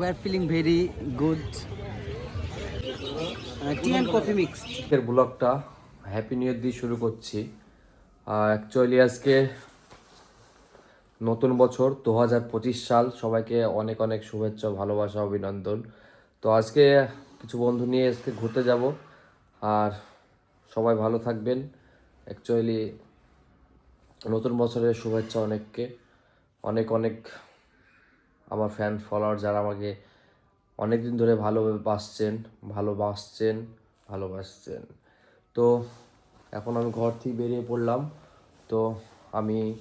We are feeling very good. Uh, tea and coffee mixed. আজকের ব্লগটা happy new ইয়ার দিয়ে শুরু করছি। অ্যাকচুয়ালি আজকে নতুন বছর দু হাজার পঁচিশ সাল। সবাইকে অনেক অনেক শুভেচ্ছা ভালোবাসা অভিনন্দন। তো আজকে কিছু বন্ধু নিয়ে আজকে ঘুরতে যাব। আর সবাই ভালো থাকবেন। অ্যাকচুয়ালি নতুন বছরের শুভেচ্ছা অনেককে। অনেক অনেক আমার ফ্যান ফলোয়ার যারা আমাকে অনেক দিন ধরে ভালোবাসছেন ভালোবাসছেন ভালোবাসছেন তো এখন আমি ঘর থেকে বেরিয়ে পড়লাম। তো আমি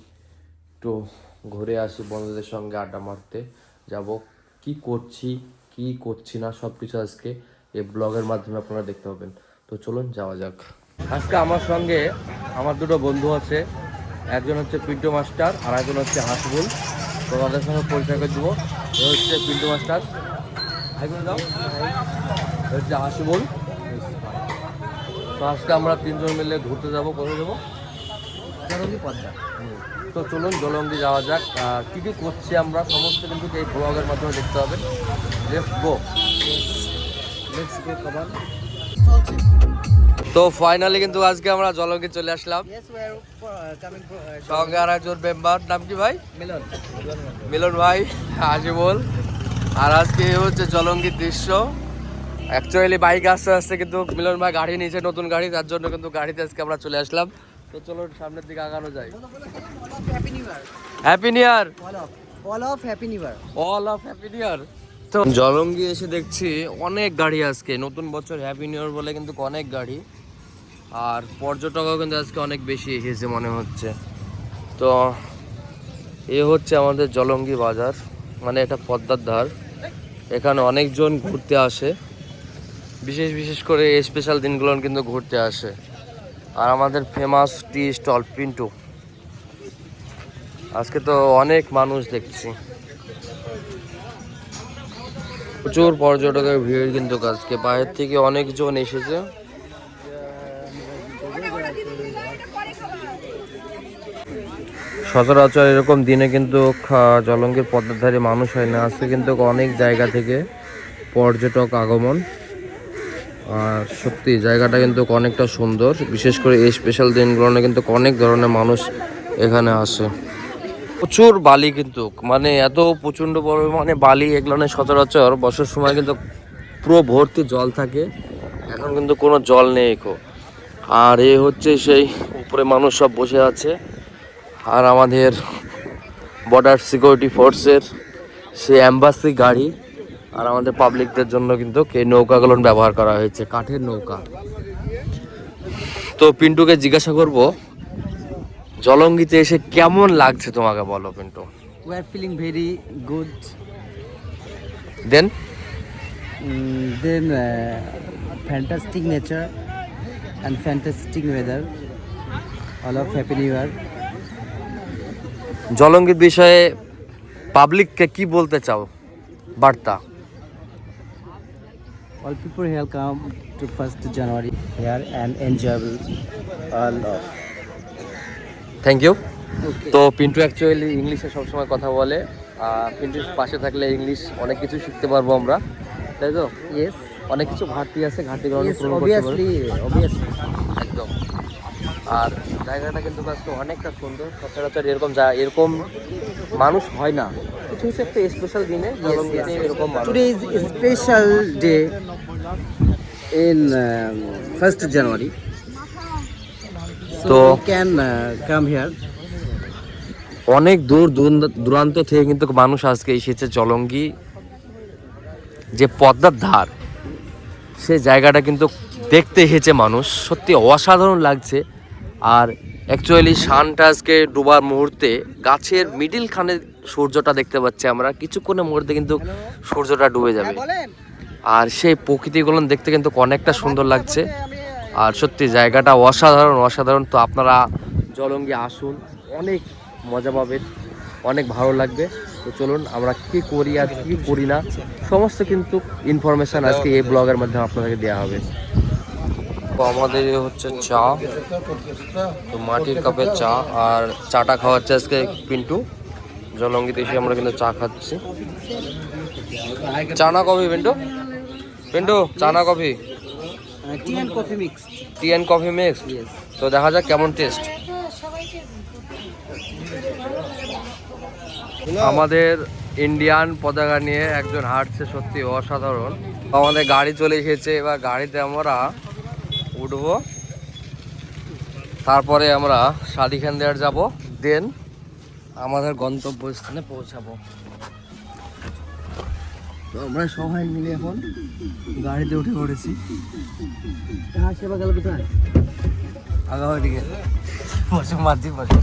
একটু ঘুরে আসি বন্ধুদের সঙ্গে আড্ডা মারতে। যাব। কি করছি কি করছি না সব কিছু আজকে এই ব্লগের মাধ্যমে আপনারা দেখতে পাবেন। তো চলুন যাওয়া যাক। আজকে আমার সঙ্গে আমার দুটো বন্ধু আছে। একজন হচ্ছে পিন্টু মাস্টার আর একজন হচ্ছে হাসবুল। তো তাদের সঙ্গে পরিচয় করে দেবো। এ হচ্ছে পিন্টু মাস্টার। দাও। হচ্ছে হাসিবুল তো আজকে আমরা তিনজন মিলে ঘুরতে যাব কোথায় যাব? পদ্মা। তো চলুন জলঙ্গি যাওয়া যাক। আর কী কী করছি আমরা? সমস্ত কিন্তু এই ব্লগের মাধ্যমে দেখতে পাবেন let's go go, come on. তো ফাইনালি কিন্তু আজকে আমরা জলঙ্গি চলে আসলাম। Uh, uh, সঙ্গে আর একজন মেম্বার নাম কি ভাই? মিলন। মিলন ভাই আজিবল আর আজকে হচ্ছে জলঙ্গির দৃশ্য। অ্যাকচুয়ালি বাইক আসতে আসতে কিন্তু মিলন ভাই গাড়ি নিয়েছে নতুন গাড়ি তার জন্য কিন্তু গাড়িতে আজকে আমরা চলে আসলাম। তো চলো সামনের দিকে আগানো যায়. Happy new year all of Happy New Year. All of happy new year তো জলঙ্গি এসে দেখছি অনেক গাড়ি আজকে নতুন বছর হ্যাপি নিউ ইয়ার বলে কিন্তু অনেক গাড়ি। আর পর্যটকও কিন্তু আজকে অনেক বেশি এসেছে মনে হচ্ছে। তো এ হচ্ছে আমাদের জলঙ্গি বাজার মানে এটা পদ্মার ধার। এখানে অনেকজন ঘুরতে আসে। বিশেষ বিশেষ করে স্পেশাল দিনগুলো কিন্তু ঘুরতে আসে। আর আমাদের ফেমাস টি স্টল পিন্টু। আজকে তো অনেক মানুষ দেখছি। প্রচুর পর্যটকের ভিড় কিন্তু আজকে। বাইরের থেকে অনেকজন এসেছে। সচরাচর এরকম দিনে কিন্তু জলঙ্গির পদ্মার ধারে মানুষ হয় না। আজকে কিন্তু অনেক জায়গা থেকে পর্যটক আগমন। আর সত্যি, জায়গাটা কিন্তু অনেকটা সুন্দর। বিশেষ করে এই স্পেশাল দিনগুলোনে কিন্তু অনেক ধরনের মানুষ এখানে আসে। প্রচুর বালি কিন্তু মানে এত প্রচণ্ড পরিমাণে বালি এগুলো সচরাচর বর্ষার সময় কিন্তু পুরো ভর্তি জল থাকে। এখন কিন্তু কোনো জল নেই এখো আর এ হচ্ছে সেই উপরে মানুষ সব বসে আছে। আর আমাদের বর্ডার সিকিউরিটি ফোর্সের সেই অ্যাম্বাসি গাড়ি আর আমাদের পাবলিকদের জন্য কিন্তু এই নৌকাগুলো ব্যবহার করা হয়েছে কাঠের নৌকা। তো পিন্টুকে জিজ্ঞাসা করব জলঙ্গিতে এসে কেমন লাগছে তোমাকে বলো Pintu? We are feeling very good. Then Mm, then uh, and fantastic weather. All of Happy New Year. জলঙ্গির বিষয়ে পাবলিককে কি বলতে চাও বার্তা All people here come to 1st January here and enjoy all of. Thank you Okay. তো Pintu actually ইংলিশে সবসময় কথা বলে আর পিন্টুর পাশে থাকলে ইংলিশ অনেক কিছু শিখতে পারব আমরা তাই তো yes. অনেক কিছু ঘাটতি আছে ঘাটতিগুলো obviously. একদম আর জায়গাটা কিন্তু আজকে অনেকটা সুন্দর সচরাচর এরকম যা এরকম মানুষ হয় না কিছু কিছু একটা স্পেশাল দিনে. এরকম in um, 1st January. So তো- uh, come here. অনেক দূর দূর- দূরান্ত থেকে কিন্তু মানুষ আজকে এসেছে জলঙ্গি যে পদ্মার ধার সে জায়গাটা কিন্তু দেখতে এসেছে মানুষ। সত্যি অসাধারণ লাগছে। আর অ্যাকচুয়ালি সানটা আজকে ডুবার মুহূর্তে গাছের মিডিল খানে সূর্যটা দেখতে পাচ্ছি আমরা। কিছুক্ষণের মুহূর্তে কিন্তু সূর্যটা ডুবে যাবে। আর সেই প্রকৃতিগুলো দেখতে কিন্তু অনেকটা সুন্দর লাগছে। আর সত্যি জায়গাটা অসাধারণ অসাধারণ। তো আপনারা জলঙ্গি আসুন, অনেক মজা পাবেন। অনেক ভালো লাগবে। তো চলুন আমরা কি করি আর কি করি না সমস্ত কিন্তু ইনফরমেশন আজকে এই ব্লগের মাধ্যমে আপনাদেরকে দেওয়া হবে। তো আমাদের হচ্ছে চা। তো মাটির কাপে চা আর চাটা খাওয়াচ্ছে আজকে পিন্টু। জলঙ্গিতে এসে আমরা কিন্তু চা খাচ্ছি। চানা coffee Pintu? Pintu chana coffee? Tea and coffee mixed. Tea and coffee mix তো দেখা যাক কেমন টেস্ট। আমাদের ইন্ডিয়ান পতাকা নিয়ে একজন হাঁটছে সত্যি অসাধারণ। আমাদের গাড়ি চলে এসেছে এবার গাড়িতে আমরা উঠবো। তারপরে আমরা শাদিখান দেওয়ার যাব দেন আমাদের গন্তব্যস্থানে পৌঁছাবো। তো আমরা সবাই মিলে এখন গাড়িতে উঠে পড়েছি। হ্যাঁ সেবা গেল কোথায়? আগাও এদিকে বসে মাঝি বসে।